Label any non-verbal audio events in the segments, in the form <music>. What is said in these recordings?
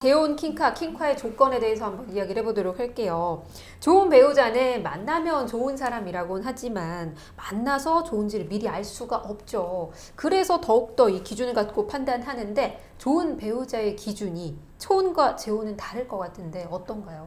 재혼 킹카, 킹카의 조건에 대해서 한번 이야기를 해보도록 할게요. 좋은 배우자는 만나면 좋은 사람이라고는 하지만 만나서 좋은지를 미리 알 수가 없죠. 그래서 더욱더 이 기준을 갖고 판단하는데 좋은 배우자의 기준이 초혼과 재혼은 다를 것 같은데 어떤가요?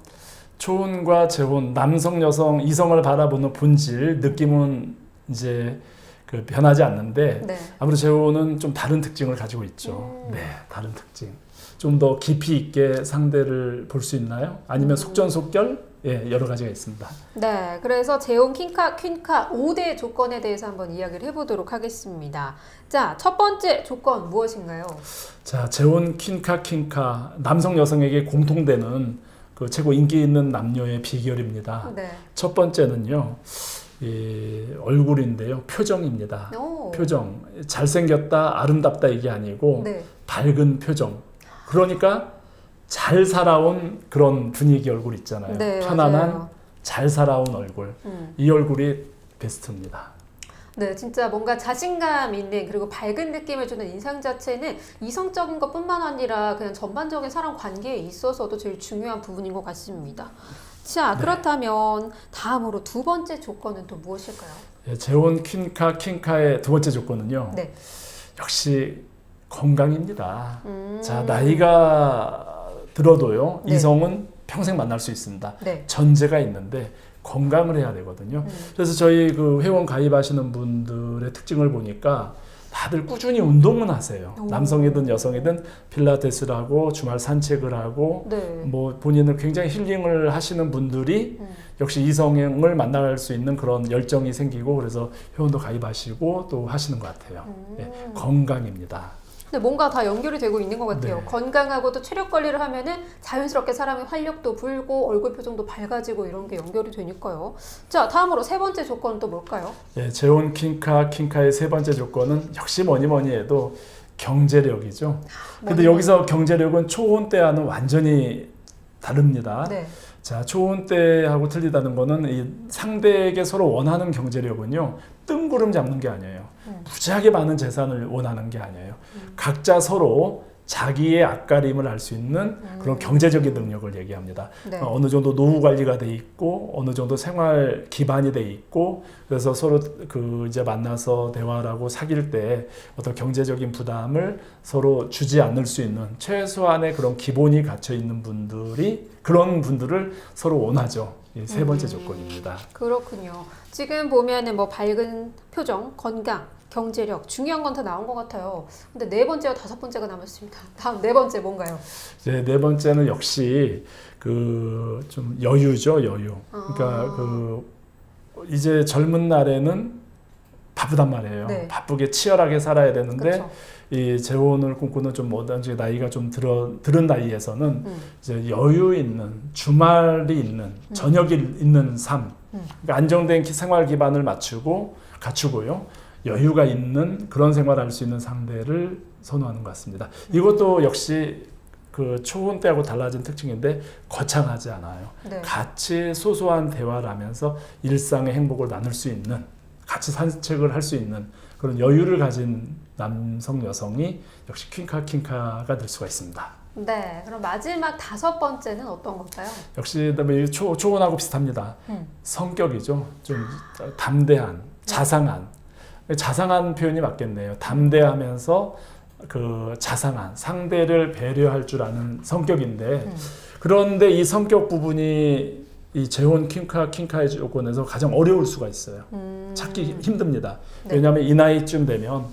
초혼과 재혼, 남성, 여성, 이성을 바라보는 본질, 느낌은 이제 그 변하지 않는데 네. 아무래도 재혼은 좀 다른 특징을 가지고 있죠. 음. 네, 다른 특징. 좀 더 깊이 있게 상대를 볼 수 있나요? 아니면 음. 속전속결? 예, 여러 가지가 있습니다. 네, 그래서 재혼 킹카, 퀸카 5대 조건에 대해서 한번 이야기를 해보도록 하겠습니다. 자, 첫 번째 조건 무엇인가요? 자, 재혼 퀸카 킹카 남성 여성에게 공통되는 그 최고 인기 있는 남녀의 비결입니다. 네. 첫 번째는요. 이 얼굴인데요. 표정입니다. 오. 표정. 잘생겼다, 아름답다 이게 아니고 네. 밝은 표정. 그러니까 잘 살아온 그런 분위기 얼굴 있잖아요. 네, 편안한 맞아요. 잘 살아온 얼굴. 음. 이 얼굴이 베스트입니다. 네, 진짜 뭔가 자신감 있는 그리고 밝은 느낌을 주는 인상 자체는 이성적인 것뿐만 아니라 그냥 전반적인 사람 관계에 있어서도 제일 중요한 부분인 것 같습니다. 자, 네. 그렇다면 다음으로 두 번째 조건은 또 무엇일까요? 예, 재혼 퀸카 킹카의 두 번째 조건은요. 네. 역시 건강입니다. 음. 자, 나이가 들어도요. 네. 이성은 평생 만날 수 있습니다. 네. 전제가 있는데 건강을 해야 되거든요. 음. 그래서 저희 그 회원 가입하시는 분들의 특징을 보니까 다들 꾸준히 운동은 하세요. 오. 남성이든 여성이든 필라테스를 하고 주말 산책을 하고 네. 뭐 본인을 굉장히 힐링을 하시는 분들이 음. 역시 이성을 만날 수 있는 그런 열정이 생기고 그래서 회원도 가입하시고 또 하시는 것 같아요. 음. 예, 건강입니다. 근데 뭔가 다 연결이 되고 있는 것 같아요. 네. 건강하고 또 체력 관리를 하면은 자연스럽게 사람의 활력도 불고 얼굴 표정도 밝아지고 이런 게 연결이 되니까요. 자, 다음으로 세 번째 조건은 또 뭘까요? 예, 재혼 킹카 킹카의 세 번째 조건은 역시 뭐니 뭐니 해도 경제력이죠. 근데 뭐니 여기서 경제력은 초혼 때와는 완전히 다릅니다. 네. 자, 초혼 때하고 틀리다는 거는 이 상대에게 서로 원하는 경제력은요. 뜬구름 잡는 게 아니에요. 음. 무지하게 많은 재산을 원하는 게 아니에요. 음. 각자 서로 자기의 앞가림을 할수 있는 그런 음. 경제적인 능력을 얘기합니다. 네. 어, 어느 정도 노후 관리가 돼 있고 어느 정도 생활 기반이 돼 있고 그래서 서로 그 이제 만나서 대화를 하고 사귈 때 어떤 경제적인 부담을 서로 주지 않을 수 있는 최소한의 그런 기본이 갖춰 있는 분들이 그런 분들을 서로 원하죠. 이세 번째 음. 조건입니다. 그렇군요. 지금 보면은 뭐 밝은 표정, 건강, 경제력 중요한 건 다 나온 것 같아요. 근데 네 번째와 다섯 번째가 남았습니다. <laughs> 다음 네 번째 뭔가요? 이제 네 번째는 역시 그 좀 여유죠, 여유. 그러니까 아. 그 이제 젊은 날에는 바쁘단 말이에요. 네. 바쁘게 치열하게 살아야 되는데 그렇죠. 이 재혼을 꿈꾸는 좀 뭐든지 나이가 좀 들어 들은 나이에서는 음. 이제 여유 있는 주말이 있는 저녁이 있는 삶, 음. 그러니까 안정된 기- 생활 기반을 맞추고 갖추고요 여유가 있는 그런 생활을 할수 있는 상대를 선호하는 것 같습니다. 이것도 역시 그 초혼 때하고 달라진 특징인데 거창하지 않아요. 네. 같이 소소한 대화를 하면서 일상의 행복을 나눌 수 있는 같이 산책을 할 수 있는 그런 여유를 가진 남성 여성이 역시 퀸카 킹카가 될 수가 있습니다. 네. 그럼 마지막 다섯 번째는 어떤 걸까요? 역시 그다음에 이 초, 초혼하고 비슷합니다. 음. 성격이죠. 좀 담대한, 자상한. 자상한 표현이 맞겠네요. 담대하면서 그 자상한 상대를 배려할 줄 아는 성격인데 음. 그런데 이 성격 부분이 이 재혼 킹카 킹카의 조건에서 가장 어려울 수가 있어요. 음. 찾기 힘듭니다. 네. 왜냐하면 이 나이쯤 되면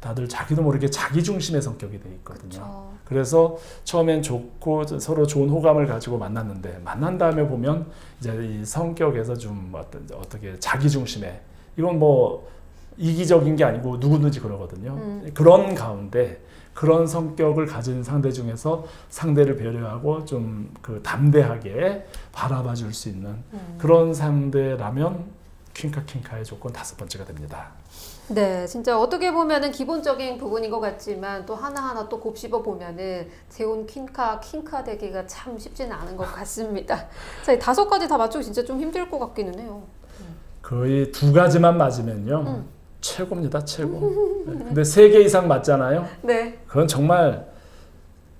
다들 자기도 모르게 자기 중심의 성격이 돼 있거든요. 그렇죠. 그래서 처음엔 좋고 서로 좋은 호감을 가지고 만났는데 만난 다음에 보면 이제 이 성격에서 좀 어떤 어떻게 자기 중심의 이건 뭐 이기적인 게 아니고 누구든지 그러거든요. 음. 그런 가운데 그런 성격을 가진 상대 중에서 상대를 배려하고 좀 그 담대하게 바라봐 줄 수 있는 음. 그런 상대라면 퀸카 킹카의 조건 다섯 번째가 됩니다. 네, 진짜 어떻게 보면은 기본적인 부분인 것 같지만 또 하나하나 또 곱씹어 보면은 재혼 퀸카, 킹카 되기가 참 쉽지는 않은 것 같습니다. <laughs> 자, 이 다섯 가지 다 맞추기 진짜 좀 힘들 것 같기는 해요. 거의 두 가지만 맞으면요 음. 최고입니다 최고. <laughs> 네, 근데 세 개 이상 맞잖아요. 네. 그건 정말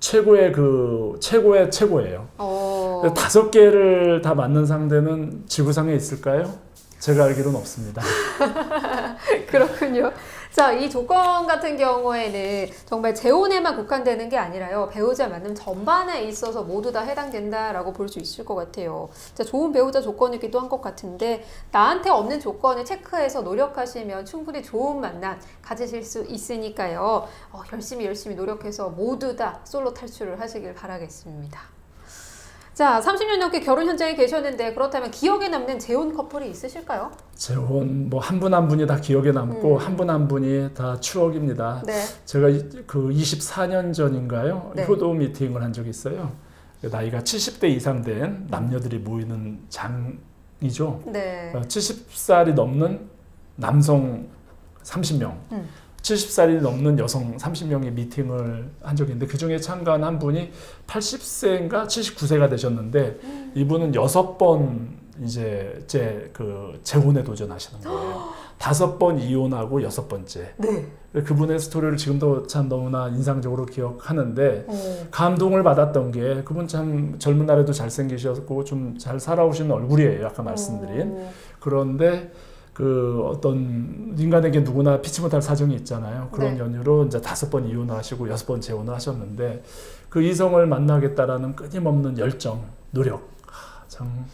최고의 그 최고의 최고예요. 어, 다섯 개를 다 맞는 상대는 지구상에 있을까요? 제가 알기로는 없습니다. <laughs> 그렇군요. 자, 이 조건 같은 경우에는 정말 재혼에만 국한되는 게 아니라요. 배우자 만남 전반에 있어서 모두 다 해당된다라고 볼 수 있을 것 같아요. 자, 좋은 배우자 조건이기도 한 것 같은데 나한테 없는 조건을 체크해서 노력하시면 충분히 좋은 만남 가지실 수 있으니까요. 어, 열심히 열심히 노력해서 모두 다 솔로 탈출을 하시길 바라겠습니다. 자, 30년 넘게 결혼 현장에 계셨는데 그렇다면 기억에 남는 재혼 커플이 있으실까요? 재혼 뭐 한 분 한 분이 다 기억에 남고 음. 한분 한 분이 다 추억입니다. 네. 제가 이- 그 24년 전인가요? 네. 효도 미팅을 한 적이 있어요. 나이가 70대 이상 된 남녀들이 모이는 장이죠. 네. 70살이 넘는 남성 30명, 음. 70살이 넘는 여성 30명의 미팅을 한 적이 있는데 그 중에 참가한 한 분이 80세인가 79세가 되셨는데 음. 이분은 여섯 번 이제 제 그 재혼에 도전하시는 거예요. 다섯 번 이혼하고 여섯 번째. 네. 그분의 스토리를 지금도 참 너무나 인상적으로 기억하는데 어. 감동을 받았던 게 그분 참 젊은 날에도 잘생기셨고 좀 잘 살아오신 얼굴이에요. 아까 말씀드린. 어. 그런데 그 어떤 인간에게 누구나 피치 못할 사정이 있잖아요. 그런 네. 연유로 이제 다섯 번 이혼을 하시고 여섯 번 재혼을 하셨는데 그 이성을 만나겠다라는 끊임없는 열정, 노력. 하, 참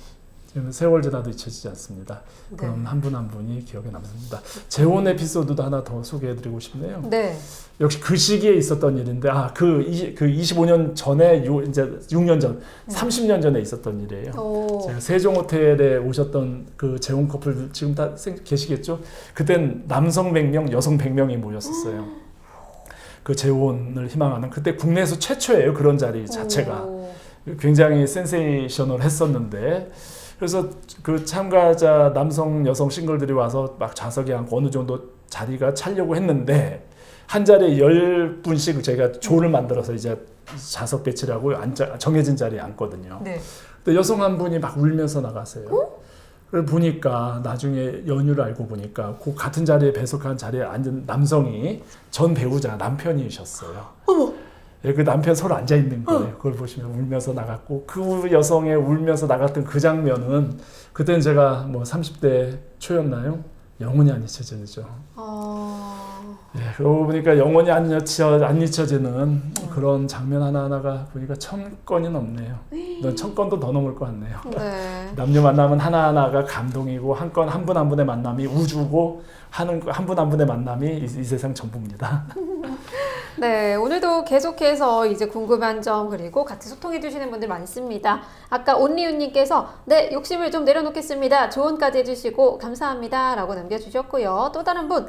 지금 세월 지나도 잊혀지지 않습니다. 네. 그런 한분 한 분이 기억에 남습니다. 재혼 에피소드도 하나 더 소개해드리고 싶네요. 네. 역시 그 시기에 있었던 일인데 아그 그 25년 전에 요 이제 6년 전, 30년 전에 있었던 일이에요. 오. 제가 세종 호텔에 오셨던 그 재혼 커플 지금 다 생- 계시겠죠? 그땐 남성 100명, 여성 100명이 모였었어요. 그 재혼을 희망하는 그때 국내에서 최초예요 그런 자리 자체가 오. 굉장히 센세이셔널 했었는데 그래서 그 참가자 남성 여성 싱글들이 와서 막 좌석에 앉고 어느 정도 자리가 차려고 했는데 한 자리에 열 분씩 제가 조를 만들어서 이제 좌석 배치를 하고 앉아, 정해진 자리에 앉거든요. 네. 근데 여성 한 분이 막 울면서 나가세요. 그걸 보니까 나중에 연유를 알고 보니까 그 같은 자리에 배석한 자리에 앉은 남성이 전 배우자 남편이셨어요. 예, 그 남편 서로 앉아 있는 거예요. 그걸 보시면 울면서 나갔고 그 여성의 울면서 나갔던 그 장면은 그때는 제가 뭐 30대 초였나요? 영원히 안 잊혀지죠. 어. 예, 그러고 보니까 영원히 안 잊혀 안 잊혀지는 그런 장면 하나 하나가 보니까 천 건이 넘네요. 넌천 건도 더 넘을 것 같네요. 네. <laughs> 남녀 만남은 하나 하나가 감동이고 한 건 한 분한 분의 만남이 우주고 하는 한분한 분의 만남이 이, 이 세상 전부입니다. <laughs> 네, 오늘도 계속해서 이제 궁금한 점 그리고 같이 소통해 주시는 분들 많습니다. 아까 온리윤님께서 네 욕심을 좀 내려놓겠습니다. 조언까지 해주시고 감사합니다라고 남겨주셨고요. 또 다른 분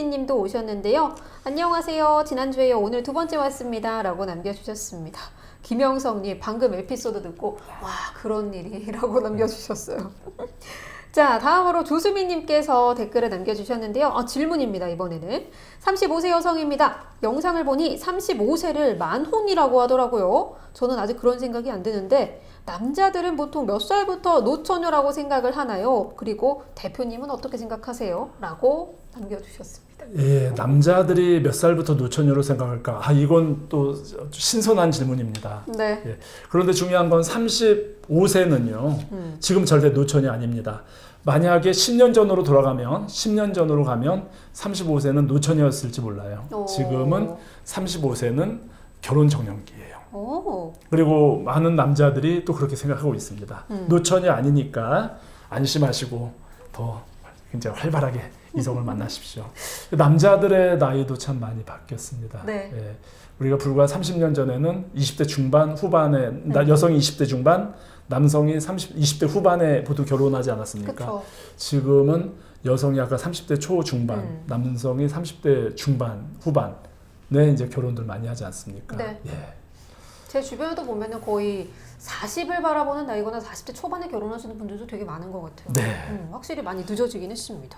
DEABC님도 오셨는데요. 안녕하세요. 지난주에 오늘 두 번째 왔습니다 라고 남겨주셨습니다. 김영성님 방금 에피소드 듣고 와 그런 일이 라고 <laughs> 남겨주셨어요. <laughs> 자, 다음으로 조수미님께서 댓글을 남겨주셨는데요. 아, 질문입니다, 이번에는. 35세 여성입니다. 영상을 보니 35세를 만혼이라고 하더라고요. 저는 아직 그런 생각이 안 드는데, 남자들은 보통 몇 살부터 노처녀라고 생각을 하나요? 그리고 대표님은 어떻게 생각하세요? 라고 남겨주셨습니다. 예, 남자들이 몇 살부터 노처녀로 생각할까? 아, 이건 또 신선한 질문입니다. 네. 그런데 중요한 건 35세는요. 음. 지금 절대 노처녀 아닙니다. 만약에 10년 전으로 돌아가면 10년 전으로 가면 35세는 노처녀였을지 몰라요. 오. 지금은 35세는 결혼 정년기예요. 오. 그리고 많은 남자들이 또 그렇게 생각하고 있습니다. 음. 노처녀 아니니까 안심하시고 더 굉장히 활발하게 이성을 만나십시오. 남자들의 나이도 참 많이 바뀌었습니다. 네. 예. 우리가 불과 30년 전에는 20대 중반 후반에 나- 네. 여성이 20대 중반, 남성이 30, 20대 후반에 보통 결혼하지 않았습니까? 그쵸. 지금은 여성이 아까 30대 초 중반, 음. 남성이 30대 중반, 후반에 이제 결혼들 많이 하지 않습니까? 네. 예. 제 주변에도 보면은 거의 40을 바라보는 나이거나 40대 초반에 결혼하시는 분들도 되게 많은 것 같아요. 네. 음, 확실히 많이 늦어지긴 했습니다.